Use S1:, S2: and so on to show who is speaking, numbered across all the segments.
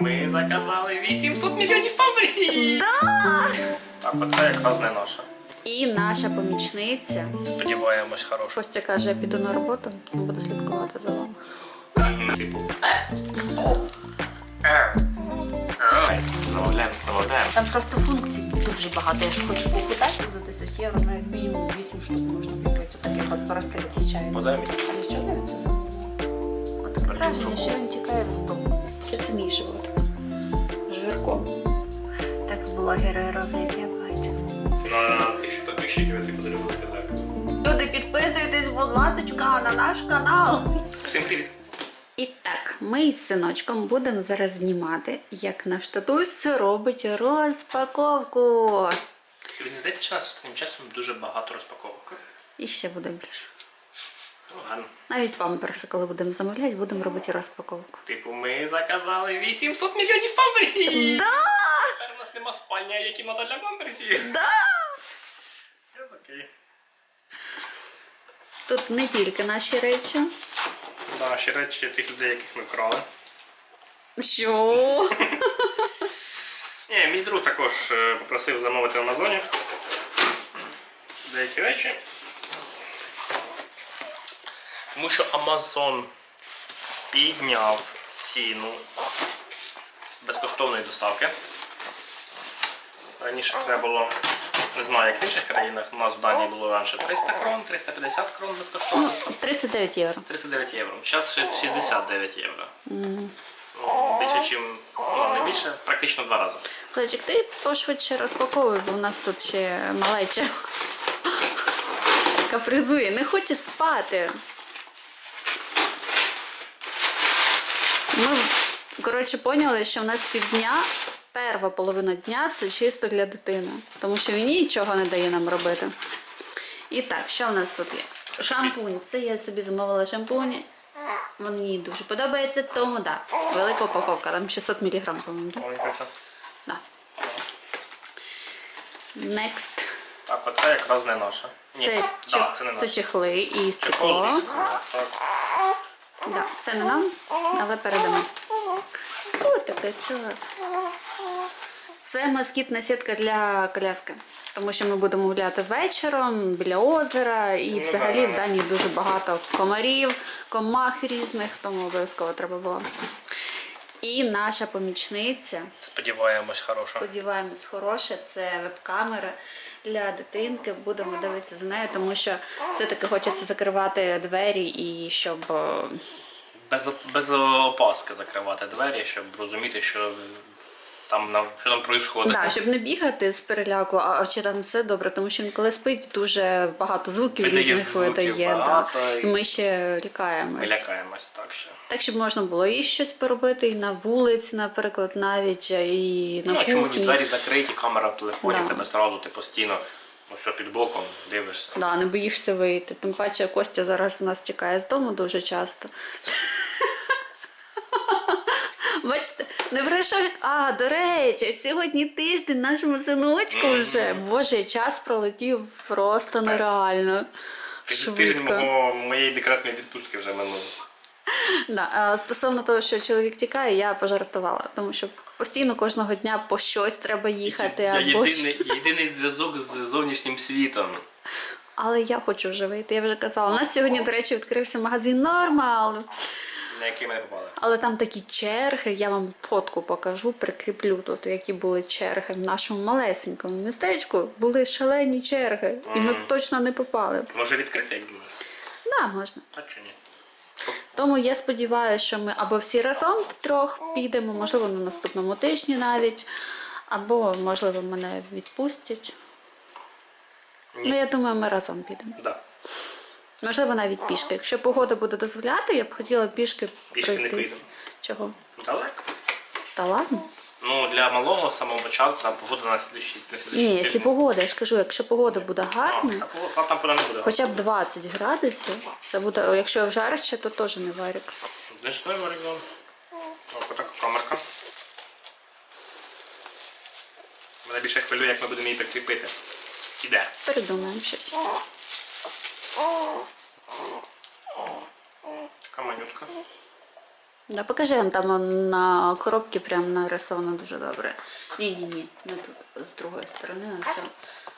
S1: Ми заказали 800 мільйонів памперсів!
S2: Да!
S1: Так, оце якраз не наша.
S2: І наша помічниця.
S1: Сподіваємось, хороша.
S2: Костя каже, я піду на роботу, буду слідкувати за вами.
S1: Так, ну, типу. Замовляємо, замовляємо.
S2: Там просто функцій дуже багато. Я ж хочу попитати за 10 євро, на як мінімум 8 штук можна купити. Отаких от простих, звичайно.
S1: Подай мені.
S2: А для чого я це зробила? От враження, що він тікає з дому. Це мій живот? Жирком. Так блогери роблять, я бачу.
S1: На тисячу підписчиків ти подарував казак.
S2: Люди, підписуйтесь, будь ласка, на наш канал.
S1: Всім привіт.
S2: І так, ми із синочком будемо зараз знімати, як наш татусь робить розпаковку.
S1: Сьогодні здається, що нас останнім часом дуже багато розпаковок.
S2: І ще буде більше.
S1: Ну, гарно.
S2: Навіть памперси, коли будемо замовляти, будемо робити розпаковку.
S1: Типу, ми заказали 800 мільйонів памперсів!
S2: Да!
S1: Тепер у нас нема спальні, а є кімната для памперсів.
S2: Да!
S1: Окей.
S2: Тут не тільки наші речі.
S1: Ще речі тих людей, яких ми крали.
S2: Що?
S1: Ні, мій друг також е, попросив замовити в Амазоні деякі речі. Тому що Амазон підняв ціну безкоштовної доставки. Раніше треба було, не знаю, як в інших країнах, у нас в Данії було раніше 300 крон, 350 крон безкоштовно.
S2: 39 євро.
S1: 39 євро. Зараз 69 євро. Ну, більше, чим, ну не більше, практично два рази.
S2: Зайчик, ти пошвидше розпаковуй, бо у нас тут ще малеча капризує, не хоче спати. Ми, коротше, поняли, що в нас півдня, перша половина дня це чисто для дитини, тому що він нічого не дає нам робити. І так, що в нас тут є? Шампунь. Це я собі замовила шампунь. Мені дуже подобається, тому да. Велика упаковка, там 600 мг, по-моєму. да? Да. Next.
S1: Так, оце якраз не наше. Ні,
S2: Це,
S1: да,
S2: чех-
S1: це не
S2: це чехли і стекло.
S1: так.
S2: Да, це не нам, але передамо. Ось таке це. Це москітна сітка для коляски. Тому що ми будемо гуляти вечором біля озера, і
S1: Ну,
S2: взагалі
S1: да.
S2: в Данії дуже багато комарів, комах різних, тому обов'язково треба було. І наша помічниця,
S1: Сподіваємось, хороша.
S2: сподіваємось, хороша, це веб-камера для дитинки. Будемо дивитися за нею, тому що все-таки хочеться закривати двері і щоб. е,
S1: Без, без опаски закривати двері, щоб розуміти, що там на- що там відбувається.
S2: Да, щоб не бігати з переляку, а чи там все добре, тому що він коли спить, дуже багато звуків
S1: Видає
S2: різних
S1: звуків
S2: видає. Да.
S1: і-
S2: Ми ще
S1: Ми
S2: лякаємось.
S1: лякаємось так що.
S2: Так, щоб можна було і щось поробити, і на вулиці, наприклад, навіть і на
S1: Ну, а
S2: кухні.
S1: чому ні двері закриті, камера в телефоні,
S2: Да.
S1: тебе сразу ти постійно ну, все під боком дивишся.
S2: Да, не боїшся вийти. Тим паче Костя зараз у нас тікає з дому дуже часто. Бачите, не пройшов. А, до речі, сьогодні тиждень нашому синочку вже. Боже, час пролетів просто нереально.
S1: Тиждень мого, моєї декретної відпустки вже минув.
S2: Да, стосовно того, що чоловік тікає, я пожартувала, тому що постійно кожного дня по щось треба їхати.
S1: Я
S2: або
S1: єдиний, єдиний зв'язок з зовнішнім світом.
S2: Але я хочу вже вийти. Я вже казала. У нас сьогодні, до речі, відкрився магазин Нормал.
S1: На який ми не попали.
S2: Але там такі черги, я вам фотку покажу, прикріплю тут, які були черги в нашому малесенькому містечку. Були шалені черги, і ми б точно не попали.
S1: Може відкрити, як думаєш?
S2: Да, можна.
S1: А чи ні?
S2: Тому я сподіваюся, що ми або всі разом втрьох підемо, можливо, на наступному тижні навіть, або, можливо, мене відпустять.
S1: Ні.
S2: Ну, я думаю, ми разом підемо.
S1: Да.
S2: Можливо, навіть пішки. Якщо погода буде дозволяти, я б хотіла пішки
S1: Пішки не
S2: пройтись.
S1: поїдемо.
S2: Чого?
S1: Далеко.
S2: Та ладно?
S1: Ну, для малого з самого початку там погода на слідчий на слідчий
S2: Ні, якщо погода, я ж кажу, якщо погода буде гарна,
S1: А, такого там пора не буде.
S2: хоча б 20 градусів, це буде, якщо жарище, то теж не варік.
S1: Значний варіант. Ось така камерка. Мене більше хвилює, як ми будемо її прикріпити. Іде.
S2: Передумаємо щось.
S1: Така манютка.
S2: Да, покажи вам там он, на коробці прям нарисовано дуже добре. Ні, ні, ні, не тут, з другої сторони, ось.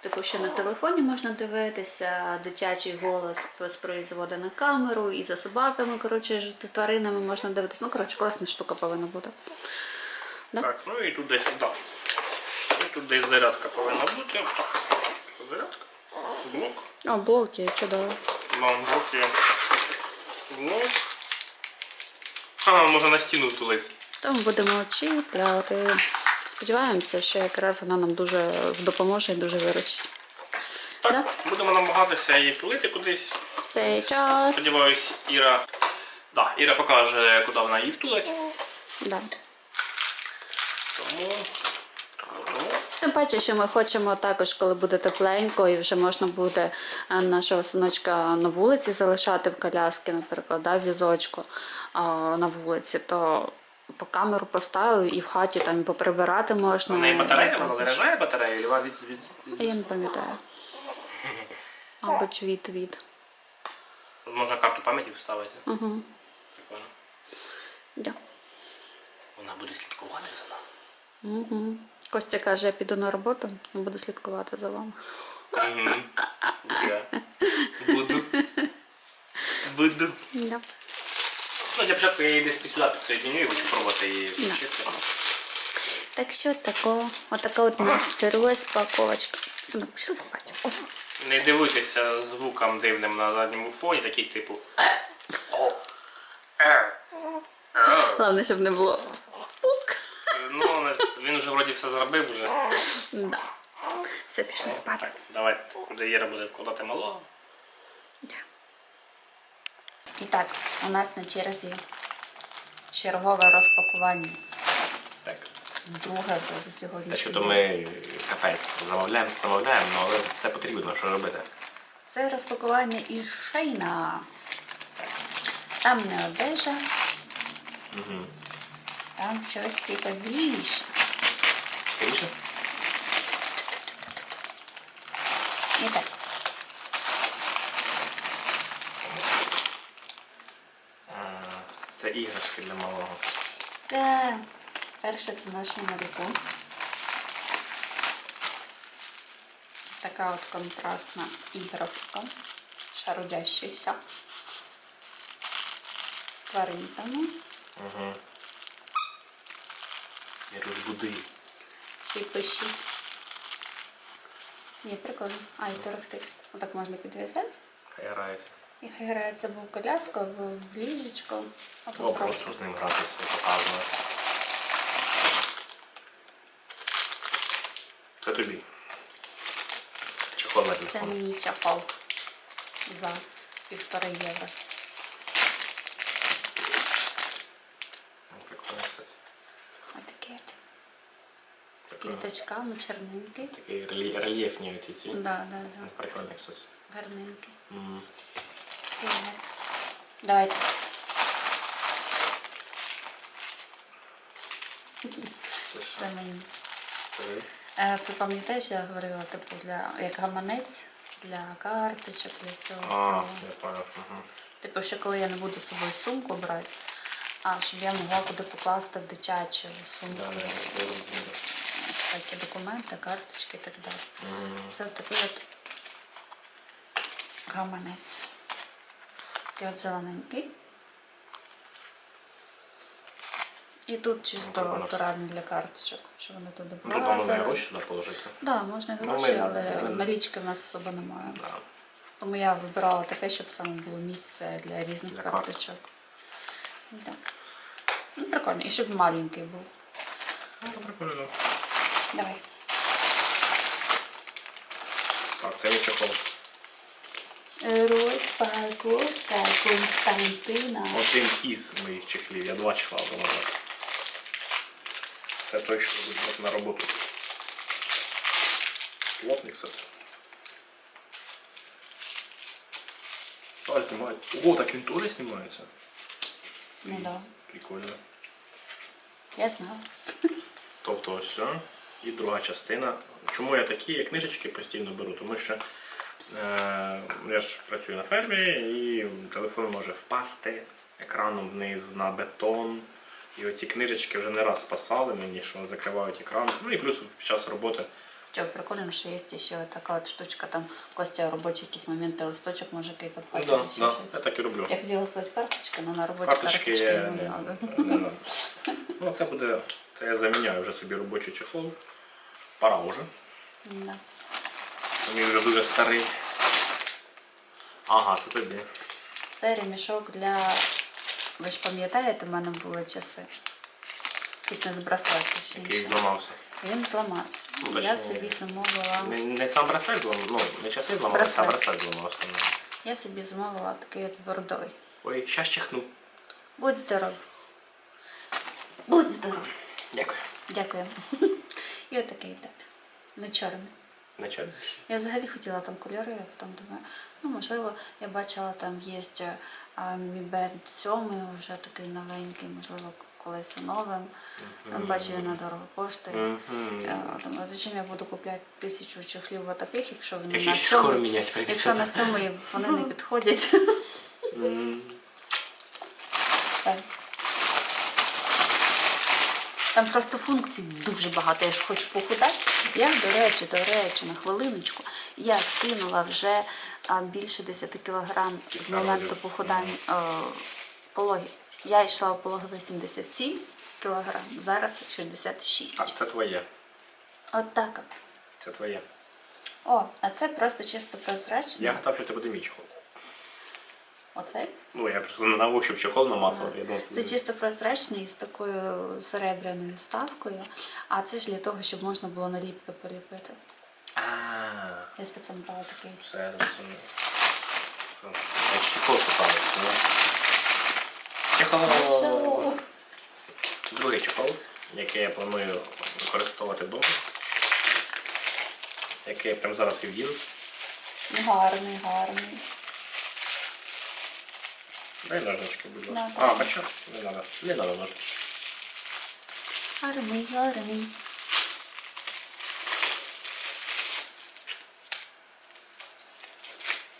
S2: Типу, що на телефоні можна дивитися, дитячий голос воспроизводить на камеру, і за собаками, коротше, тваринами можна дивитися. Ну, коротше, класна штука повинна бути. Да?
S3: Так, ну і тут десь, так. І тут десь зарядка повинна бути. Зарядка. Блок.
S2: О, блоки, чудово.
S3: Блок є. Блок. А, можна на стіну тулити.
S2: Тому будемо чіпляти. Сподіваємося, що якраз вона нам дуже допоможе і дуже виручить.
S3: Так,
S2: Да.
S3: будемо намагатися її тулити кудись.
S2: Цей час.
S3: Сподіваюсь, Іра. Да, Іра покаже, куди вона її втулить.
S2: Да.
S3: Тому. тому
S2: Тим паче, що ми хочемо також, коли буде тепленько, і вже можна буде е, нашого синочка на вулиці залишати в коляски, наприклад, да, в візочку а, на вулиці, то по камеру поставив і в хаті там поприбирати можна.
S3: в неї батарея, вона заряджає батарею, вона від, від,
S2: А я не пам'ятаю. Мабуть, від від.
S3: Можна карту пам'яті вставити.
S2: Угу.
S3: Прикольно.
S2: Да.
S3: Вона буде слідкувати за нами.
S2: Угу. Костя каже, я піду на роботу буду слідкувати за вами.
S3: Мгм. Я Буду. Буду.
S2: Да.
S3: Ну, для початку я її десь сюди підсоединю і хочу пробувати її включити.
S2: Так що тако, отака от у нас розпаковочка. Синок, пішли спати. О.
S3: Не дивитися звукам дивним на задньому фоні, такий типу.
S2: Головне, щоб не було.
S3: Вже вроді все зробив вже.
S2: Да. Все, пішли спати.
S3: Так, давай, Іра буде вкладати малого.
S2: Да. І так, у нас на черзі чергове розпакування.
S3: Так.
S2: Друге вже за сьогодні.
S1: Та що то ми капець замовляємо, замовляємо, ну, але все потрібно, що робити.
S2: Це розпакування із шейна. Там не одежа,
S1: Угу.
S2: там щось типу більше.
S1: Скоріше?
S2: І так.
S1: Це іграшки для малого.
S2: Та, перше це наш малюку. Така от контрастна іграшка, шарудящаяся. З тваринками.
S1: Угу. І розбуди.
S2: Й пишіть. Ні, прикольно. А, і торохтить. Отак можна підв'язати.
S1: Хай грається.
S2: І хай грається або в коляску, або в ліжечко. Або просто.
S1: з ним гратися і показувати. Це тобі. Чехол на
S2: Це
S1: телефон.
S2: мені чапав за півтора євро.
S1: Ну, Прикольно, кстати.
S2: Отаке от. З
S1: Прикольно.
S2: Квіточками, чорненький.
S1: Такі рельє- рельєфні оці ці.
S2: Да, да, да.
S1: Прикольний, кстати.
S2: Гарненький.
S1: М.
S2: Так. Давайте.
S1: Це що?
S2: Це мені.
S1: Це?
S2: Е, Це пам'ятаєш, я говорила, типу, для як гаманець для карточок, для всього
S1: А,
S2: всього.
S1: я понял. Угу.
S2: Типу, що коли я не буду з собою сумку брати, а щоб я могла куди покласти дитячу сумку.
S1: Да, да, я розумію.
S2: Такі документи, карточки і так далі. Це такий от гаманець. Такий от зелененький. І тут чисто
S1: Прикольно.
S2: натуральний для карточок, що вони туди
S1: Ну, тут можна гроші сюди положити.
S2: Да, можна
S1: Ну,
S2: гроші, але налічки в нас особо немає.
S1: Да.
S2: Тому я вибирала таке, щоб саме було місце для різних
S1: Для
S2: карточок. Да. Ну, прикольно. І щоб маленький був.
S1: Ну, прикольно.
S2: Давай.
S1: Так, це чехол.
S2: Розпаковка Константина.
S1: Один із моїх чехлів. Я два чехла замовляв. Це той, що буде на роботу. Плотний, кстати. А, знімають. О, так він теж знімається.
S2: Ну да.
S1: Прикольно.
S2: Я знала.
S1: Тобто все. І друга частина. Чому я такі книжечки постійно беру? Тому що е, я ж працюю на фермі і телефон може впасти, екраном вниз на бетон. І оці книжечки вже не раз спасали мені, що закривають екран. Ну і плюс під час роботи.
S2: Що прикольно, що є ще така от штучка, там Костя робочі якісь моменти, листочок може якийсь
S1: Ну, да, да, я так і роблю.
S2: Я хотіла сказати карточки, але на роботі
S1: Карточки
S2: карточки
S1: не,
S2: не треба.
S1: не надо. Ну, це буде. Це я заміняю вже собі робочий чехол. Пора вже.
S2: Да.
S1: Він вже дуже старий. Ага, це тобі.
S2: Це ремішок для. Ви ж пам'ятаєте, в мене були часи. Фітнес-браслет,
S1: Який
S2: точніше.
S1: зламався.
S2: Він зламався.
S1: Ну,
S2: Я
S1: точніше,
S2: собі замовила.
S1: Не, не сам браслет зламався, ну, не часи зламався, а
S2: Браслет.
S1: браслет зламався.
S2: Я собі замовила такий от бордовий.
S1: Ой, щас чихну.
S2: Будь здоров. Будь здоров.
S1: Дякую.
S2: Дякую. І отакий дати. Не чорний.
S1: На чому?
S2: Я взагалі хотіла там кольори, а потім думаю, ну можливо, я бачила, там є Mi Band 7, вже такий новенький, можливо, колись новим. Бачу, я на дорого коштує. Я Думаю, зачем я буду купляти тисячу чехлів отаких, якщо вони
S1: Якщо
S2: на сьомий, якщо на сьомий вони не підходять. Так. Там просто функцій дуже багато. Я ж хочу похудати. Я, до речі, до речі, на хвилиночку, я скинула вже більше 10 кілограм з моменту похудання е, пологів. Я йшла у пологовий 77 кілограм, зараз 66.
S1: А це твоє.
S2: От так от.
S1: Це твоє.
S2: О, а це просто чисто прозрачне.
S1: Я гадав, що це буде мій чехол.
S2: Оцей.
S1: Ну, я просто на ощупь чехол намацав. Я думав, це
S2: Це чисто прозрачний з такою серебряною вставкою, а це ж для того, щоб можна було наліпки поліпити.
S1: А,
S2: Я спеціально брала такий.
S1: все, я зрозумів. Що? Я чехол ну. Чехол. Другий чехол, який я планую використовувати вдома. Який я прямо зараз і вдіну.
S2: Гарний, гарний.
S1: Дай ножнички, будь ласка.
S2: Да,
S1: А,
S2: да.
S1: хоча не треба. Не треба ножнички.
S2: Гарний, гарний.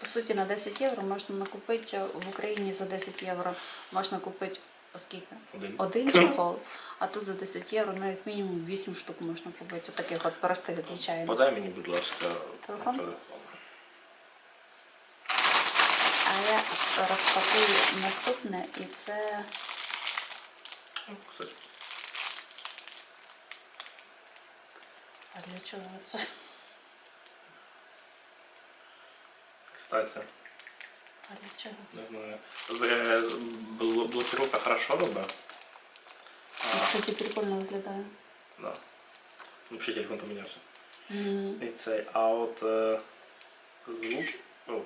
S2: По суті, на 10 євро можна накупити в Україні за 10 євро можна купити оскільки?
S1: Один.
S2: Один чехол, а тут за 10 євро ну, як мінімум 8 штук можна купити. Отаких от простих, звичайно.
S1: Подай мені, будь ласка,
S2: Телефон? А я розпакую наступне і це
S1: Ну, кстати,
S2: А для чого це?
S1: Кстати,
S2: А для чого це?
S1: не знаю. Е, бл- Блокировка хорошо робить.
S2: Кстати, прикольно виглядає.
S1: Да. Ну, Взагалі телефон помінявся.
S2: М,
S1: І цей, а от е, звук. О,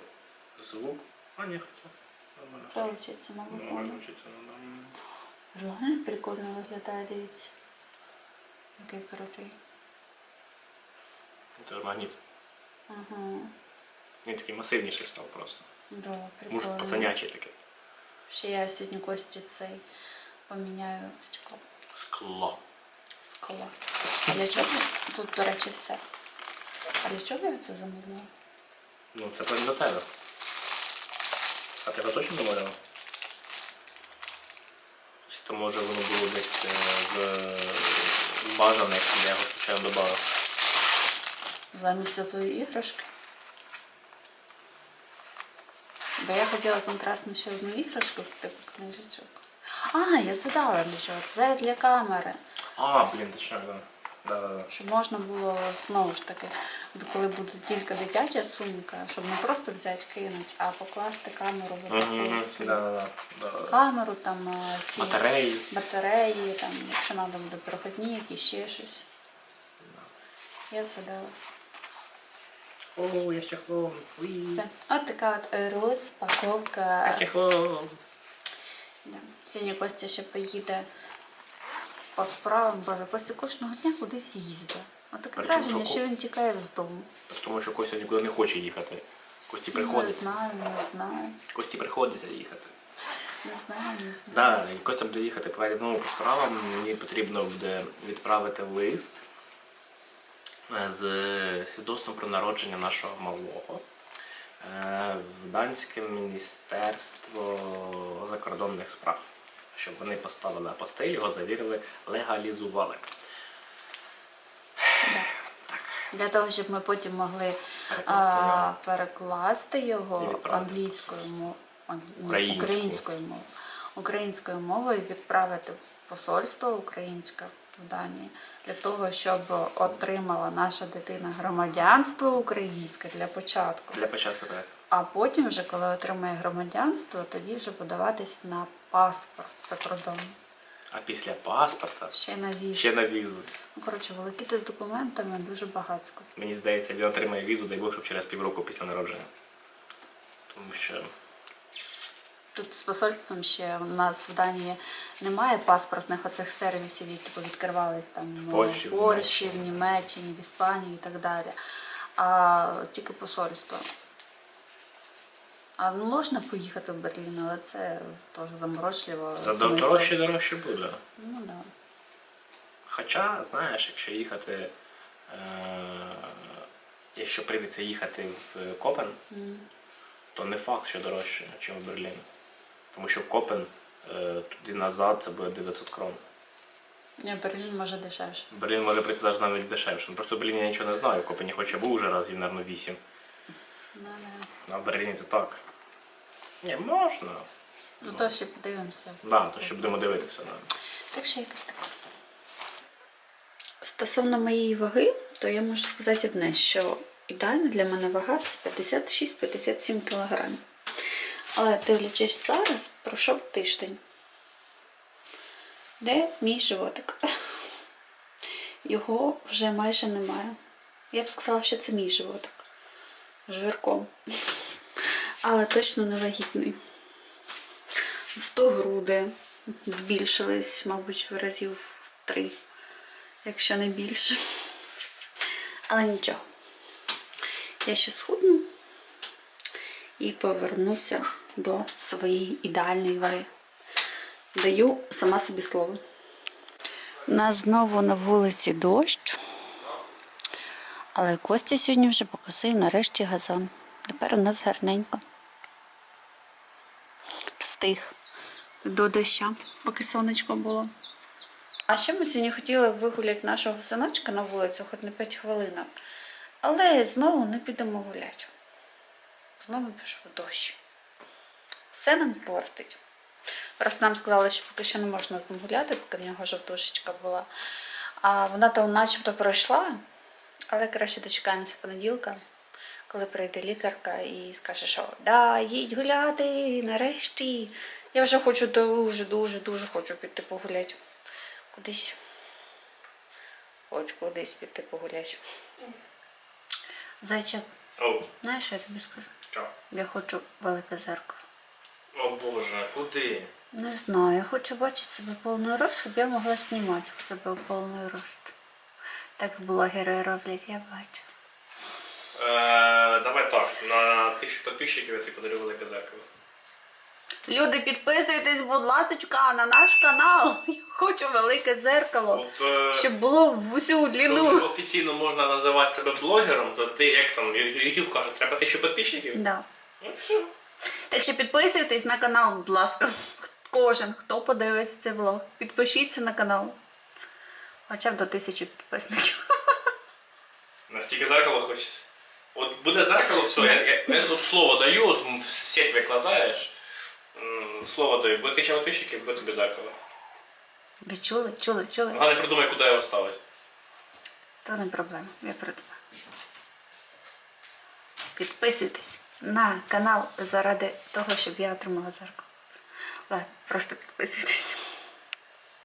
S1: звук. А, ні, хоча. Нормально.
S2: Треба вчитися на
S1: Нормально вчиться. ну, да.
S2: Реально прикольно виглядає, дивіться. Який крутий.
S1: Це магніт.
S2: Ага.
S1: Він такий масивніший став просто.
S2: Да,
S1: Може,
S2: прикольно.
S1: пацанячий такий.
S2: Ще я сьогодні Кості цей поміняю стекло.
S1: Скло.
S2: Скло. А для чого? Тут, до речі, все. А для чого я це замовляла?
S1: Ну, це прям до тебе. А його точно домовляла? Чи то може воно було десь е, в бажаних, я його случайно додав.
S2: Замість цієї іграшки. Бо я хотіла контрастну ще одну іграшку, типу книжечок. А, я згадала для чого. Це для камери.
S1: А, блін, точно, да. Да, да, да.
S2: Щоб можна було знову ж таки, коли буде тільки дитяча сумка, щоб не просто взяти кинути, а покласти камеру в
S1: да, да, да, да.
S2: камеру, там ці
S1: Батареї.
S2: батареї, там, якщо треба буде проходні, якісь ще щось. Я згадала.
S1: О, я чехлом.
S2: Все. От така от е, розпаковка.
S1: Я чехлом.
S2: Да. Сьогодні Костя ще поїде по справам. Боже, Костя кожного дня кудись їздить. От таке
S1: Причому
S2: враження,
S1: що
S2: він тікає з дому.
S1: Тому що Костя нікуди не хоче їхати. Кості приходиться.
S2: Не знаю, не знаю.
S1: Кості приходиться їхати.
S2: Не знаю, не знаю.
S1: Да, і Костя буде їхати по знову по справам. Мені потрібно буде відправити лист е, з свідоцтвом про народження нашого малого. е, в Данське міністерство закордонних справ, щоб вони поставили апостиль, його завірили, легалізували.
S2: Для того, щоб ми потім могли
S1: Перекласти його.
S2: перекласти його англійською мовою,
S1: Українською.
S2: українською мовою, українською мовою відправити в посольство українське в Данії для того, щоб отримала наша дитина громадянство українське для початку.
S1: для початку так.
S2: А потім, вже коли отримає громадянство, тоді вже подаватись на паспорт за кордон.
S1: А після паспорта
S2: Ще на візу.
S1: ще на візу.
S2: Ну, коротше, волокіти з документами дуже багатсько.
S1: Мені здається, він отримає візу, дай Бог, щоб через півроку після народження. Тому що
S2: Тут з посольством ще у нас в Данії немає паспортних оцих сервісів, які відкривались там
S1: В
S2: в
S1: Польщі, в
S2: Польщі, в Німеччині, в Іспанії і так далі. А тільки посольство. А можна поїхати в Берлін, але це теж заморочливо.
S1: за
S2: смисл.
S1: дорожче дорожче буде.
S2: Ну да.
S1: Хоча, знаєш, якщо їхати, е, якщо прийдеться їхати в Копен, то не факт, що дорожче, ніж в Берлін. Тому що в Копен е, туди назад це буде 900 крон.
S2: Ні, Берлін може дешевше.
S1: Берлін може прийти навіть дешевше. Ну, Просто в Берліні я нічого не знаю, в Копені хоч я був уже разів, мабуть, 8.
S2: Ну, да.
S1: А в Берліні це так. Ні, можна.
S2: Ну то ще подивимося.
S1: Да, то ще будемо дивитися. Да.
S2: Так що якось так. Стосовно моєї ваги, то я можу сказати одне, що ідеальна для мене вага це 56-57 кг. Але дивлячись зараз, пройшов тиждень. Де мій животик? Його вже майже немає. Я б сказала, що це мій животик. Жирком. Але точно не вагітний. Зато груди збільшились, мабуть, в разів в три, якщо не більше. Але нічого. Я ще схудну і повернуся до своєї ідеальної ваги. Даю сама собі слово. У нас знову на вулиці дощ. Але Костя сьогодні вже покосив нарешті газон. Тепер у нас гарненько встиг до доща, поки сонечко було. А ще ми сьогодні хотіли вигуляти нашого синочка на вулицю, хоч на 5 хвилинок. Але знову не підемо гуляти. Знову пішов дощ. Все нам портить. Просто нам сказали, що поки що не можна з ним гуляти, поки в нього жовтушечка була. А вона то начебто пройшла, але краще дочекаємося понеділка, коли прийде лікарка і скаже, що да, їдь гуляти, нарешті. Я вже хочу дуже, дуже, дуже хочу піти погуляти. Кудись. Хочу кудись піти погуляти. Зайчик,
S1: О,
S2: знаєш, що я тобі скажу?
S1: що?
S2: Я хочу велике зеркало.
S1: О Боже, куди?
S2: Не знаю, я хочу бачити себе повний рост, щоб я могла знімати себе повний рост. Так блогери роблять, я бачу.
S1: Е, давай так, на тисячу підписчиків я тобі подарю велике зеркало.
S2: Люди, підписуйтесь, будь ласка, на наш канал. Я хочу велике зеркало,
S1: От, е,
S2: щоб було в усю
S1: Якщо вже
S2: длину.
S1: офіційно можна називати себе блогером, то ти як там YouTube каже, треба тисячу підписчиків?
S2: Да.
S1: Ну все.
S2: Так що підписуйтесь на канал, будь ласка. Кожен, хто подивиться цей влог, підпишіться на канал. Хоча б до тисячі підписників.
S1: Настільки зеркало хочеться. От буде зеркало, все, я, я, я тут слово даю, от в сеть викладаєш. м, Слово даю, буде тисяча підписчиків, буде тобі зеркало.
S2: Ви чули, чули, чули?
S1: Головне придумай, куди його ставити.
S2: То не проблема, я придумаю. Підписуйтесь на канал заради того, щоб я отримала зеркало. Ладно, просто підписуйтесь.